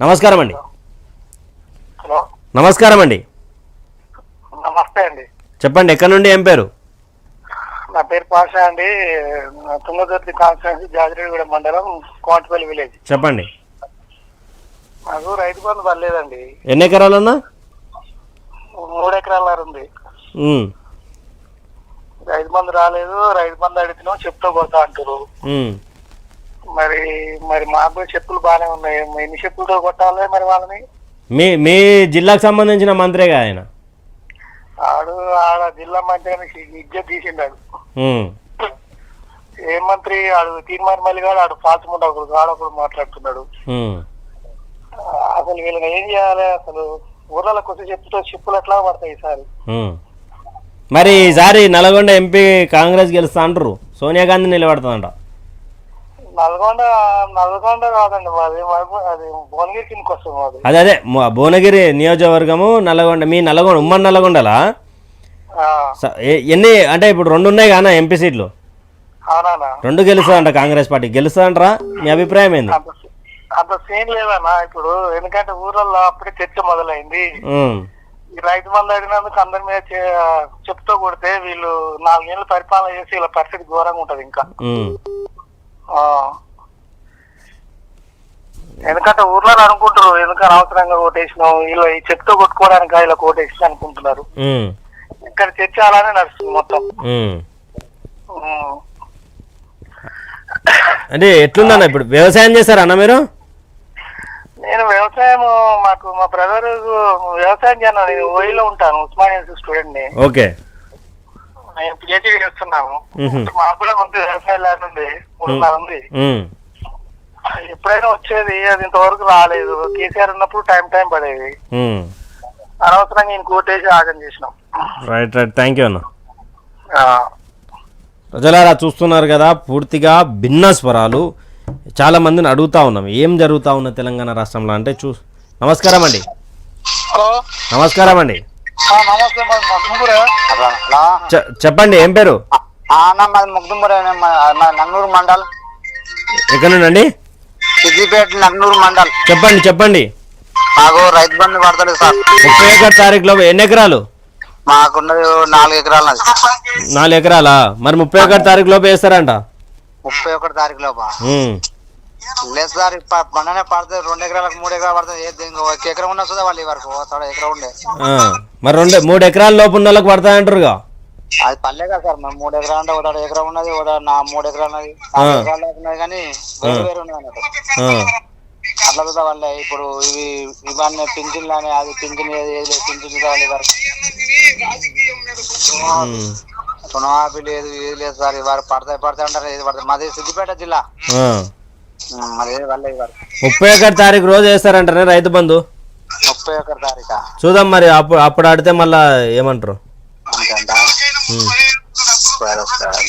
నమస్కారం అండి. హలో. నమస్కారం అండి. నమస్తే అండి. చెప్పండి ఎక్కడి నుండి ఏం పేరు? నా పేరు పాషా అండి. నా తుంగతుర్తి కాన్స్టిట్యూన్సీ జాజిరెడ్డిగూడ మండలం కోమటిపల్లి విలేజ్. చెప్పండి. నాకు రైతు బంధు పర్లేదండి. ఎన్ని ఎకరాలన్నా? మూడు ఎకరాల ఉంది. ఉమ్, రైతు బంధు రాలేదు రైతు బంధు అడిగినాం చెప్తూ కొడతా అంటారు ఉమ్. మరి మరి మాకు కూడా చెప్పులు బాగానే ఉన్నాయి. ఎన్ని చెప్పులతో కొట్టాలి మరి వాళ్ళని? మీ మీ జిల్లాకు సంబంధించిన మంత్రిగా ఆయన? ఆడు ఆడ జిల్లా మంత్రి ఇజ్జత్ తీసిండాడు ఏ మంత్రి? ఆడు తీర్మానం మళ్ళీ కాదు ఆడు పాల్చుకుంటా ఒకడు ఆడొకడు మాట్లాడుతున్నాడు. అసలు వీళ్ళని ఏం చేయాలి? అసలు ఊర్లలో కొంచెం చెప్పుతో చెప్పులు ఎట్లా పడతాయి ఈసారి. మరి ఈసారి నల్గొండ ఎంపీ కాంగ్రెస్ గెలుస్తా అంటారు. సోనియా గాంధీ నిలబడుతుందంట. నల్గొండ నల్గొండ కాదండి మాది. అది భువనగిరి కిందకి వస్తుంది మాది. అదే అదే మ- భువనగిరి నియోజకవర్గము నల్గొండ మీ నల్గొండ ఉమ్మడి నల్గొండలా? ఆ, స- ఏ- ఎన్ని అంటే ఇప్పుడు రెండు ఉన్నాయి కానీ ఎంపీ సీట్లు? అవునా రెండు గెలుస్తుందంట కాంగ్రెస్ పార్టీ. గెలుస్తుందంటరా? మీ అభిప్రాయం ఏంది? అంత అంత సీన్ లేదన్నా ఇప్పుడు. ఎందుకంటే ఊర్లలో అప్పుడే చర్చ మొదలైంది. ఉమ్, ఈ రైతు మంది అడిగినందుకు అందరి మీద చే- చెప్తూ కొడితే వీళ్ళు నాలుగేళ్ళు పరిపాలన చేసి వీళ్ళ పరిస్థితి ఘోరంగా ఉంటది ఇంకా. ఉమ్. ఎందుకంటే ఊర్లో అనుకుంటారు ఎందుకు అనవసరంగా ఓటేసినాం వీళ్ళు ఈ చెప్తూ కొట్టుకోవడానికి ఇలా ఓటేసి అనుకుంటున్నారు. ఇక్కడ చర్చ అలానే నడుస్తుంది మొత్తం. అంటే ఎట్లుందన్న ఇప్పుడు? వ్యవసాయం చేస్తారా అన్న మీరు? నేను వ్యవసాయం మాకు మా బ్రదర్ వ్యవసాయం చేయను నేను ఓయిలో ఉంటాను ఉస్మానియా స్టూడెంట్ ఓకే. నేను పిహెచ్డీ. మాకు కూడా కొంత వ్యవసాయం ల్యాండ్ ఉంది. మూడున్నర ఉంది. ఎప్పుడైనా వచ్చేది అది ఇంతవరకు రాలేదు. కేసీఆర్ ఉన్నప్పుడు టైం టైం పడేది. అనవసరంగా ఈయన కోటేసి ఆగం చేసినాం. Right right. థ్యాంక్ యూ అన్న. ఆ. ప్రజలారా చూస్తున్నారు కదా పూర్తిగా భిన్న స్వరాలు చాలా మందిని అడుగుతా ఉన్నాం. ఏం జరుగుతా ఉన్న తెలంగాణ రాష్ట్రంలో అంటే చూ నమస్కారం అండి. హలో. నమస్కారం అండి. నమస్తే హలో. చెప్పండి ఏం పేరు? అన్న మాది ముగ్దుంబుర నన్నూరు మండల్. ఎక్కడ నుండి అండి సిద్దిపేట నన్నూరు మండల్. చెప్పండి చెప్పండి. మాకు రైతు బంధు పడతలేదు సార్. ముప్పై ఎకర తారీఖులో ఎన్ని ఎకరాలు? మాకున్నది నాలుగు ఎకరాలు నాలుగు ఎకరాలా? మరి ముప్పై ఒకటి తారీఖు లోపు వేస్తారంట. ముప్పై ఒకటి తారీఖు లోప? లేదు సార్ పండనే పడుతుంది రెండు ఎకరాలకు మూడు ఎకరాలు పడుతుంది ఎకరం ఉన్నా చూద్దా వాళ్ళు ఈ వరకు తోడ ఎకరం ఉండే. ఆ, మరి రెండు మూడు ఎకరాల లోపు ఉన్న వాళ్ళకి పడతాయంటారుగా అది పల్లె కదా సార్ మరి మూడు ఎకరాలు అంటే ఒక ఎకరం ఉన్నది ఒక నా మూడు ఎకరాలు ఉన్నది నాలుగు ఎకరాలు ఉన్నది కానీ వేరు వేరు ఉన్నది అన్నట్టు. అట్లా వాళ్ళే ఇప్పుడు ఇవి ఇవన్నీ పింఛన్లు అని అది పింఛన్ ఏది ఏది లేదు పింఛన్ వాళ్ళు ఈ వరకు రుణమాఫీ లేదు ఏది లేదు సార్ ఇవారు పడతాయి పడతాయి అంటారు ఏది పడతాయి. మాది సిద్దిపేట జిల్లా. మరి వల్ల ఇవారు ముప్పై ఒకటి తారీఖు రోజు వేస్తారంటారే రైతు బంధు. ముప్పై ఒకటి తారీఖా చూద్దాం మరి అప్పుడు అప్పుడు ఆడితే మళ్ళా ఏమంటారు? అంతే అంట ఉమ్. సరే సరే